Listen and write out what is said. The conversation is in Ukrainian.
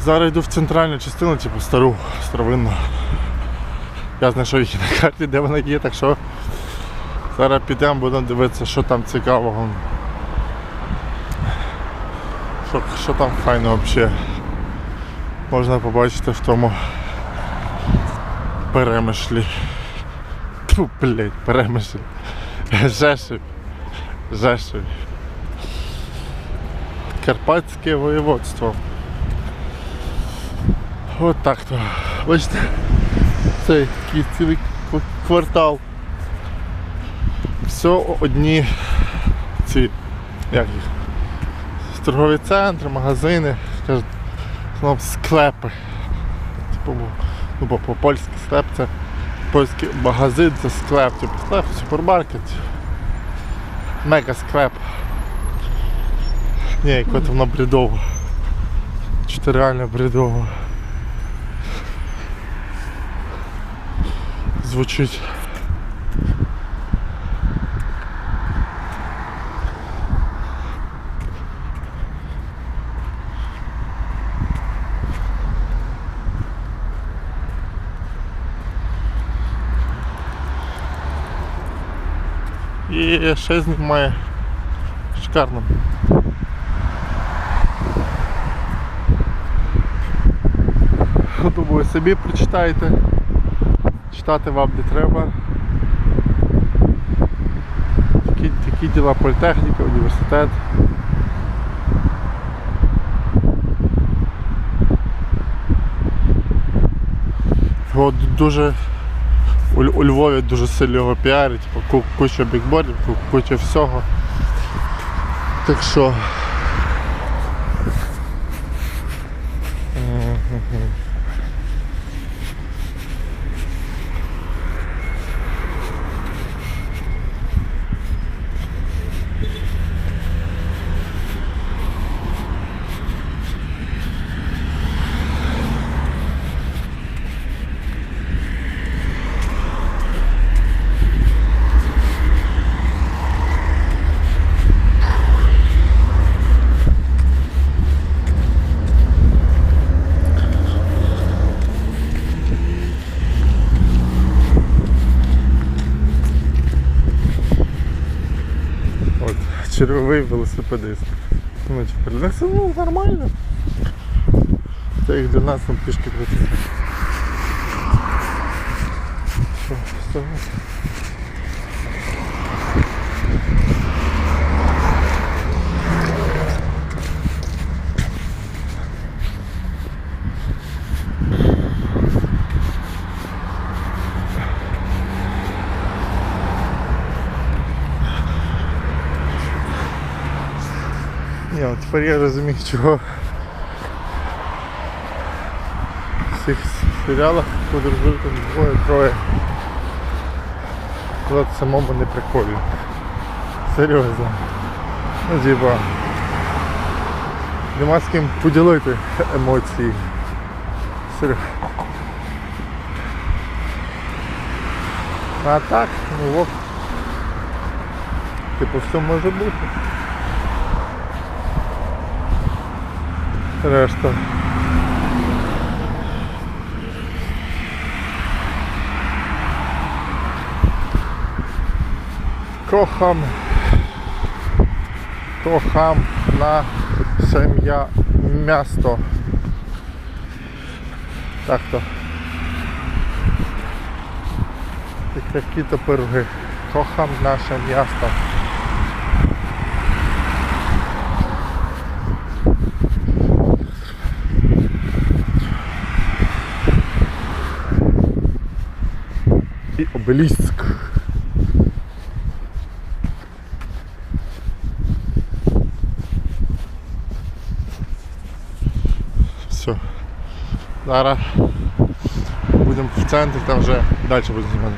Зараз йду в центральну частину, типу стару, старовинну. Я знайшов її на карті, де вона є, так що зараз підемо, будемо дивитися, що там цікавого. Що, що там файно взагалі можна побачити в тому перемишлі. Тьфу, блять, перемишлі. Жешив. Жешив. Карпатське воєводство. От так то. Бачите, цей цілий квартал. Все одні ці, як їх, торгові центри, магазини, кажуть, ну, склепи. Типу, ну, бо по-польськи склеп це польський магазин це склеп, типу склеп, супермаркет. Мега склеп. Ні, яке там воно бредово. Чи це реально бредово. Звучить. І ще знімає шикарно. Думаю, собі прочитайте. Читати вам не треба. Такі, такі діла політехніка, університет. Його дуже у, у Львові дуже сильно його піарять, типу, куча бікбордів, куча всього. Так що. Мгм. От, червовий велосипедист. Ну, ну, нормально. Та їх для нас там пішки крутиться. Що, От тепер я розумію, чого в цих серіалах подорожують двоє-троє. Коли самому не прикольно. Серйозно. Ну типа. Нема з ким поділити емоції. Серйозно. А так, ну от. Типу все може бути. Решта. Kocham nasze mia, miasto. Tak to. Jak Які то пироги. Kocham nasze miasto. І обеліск. Все. Зараз будемо в центрі, там вже далі будемо знімати.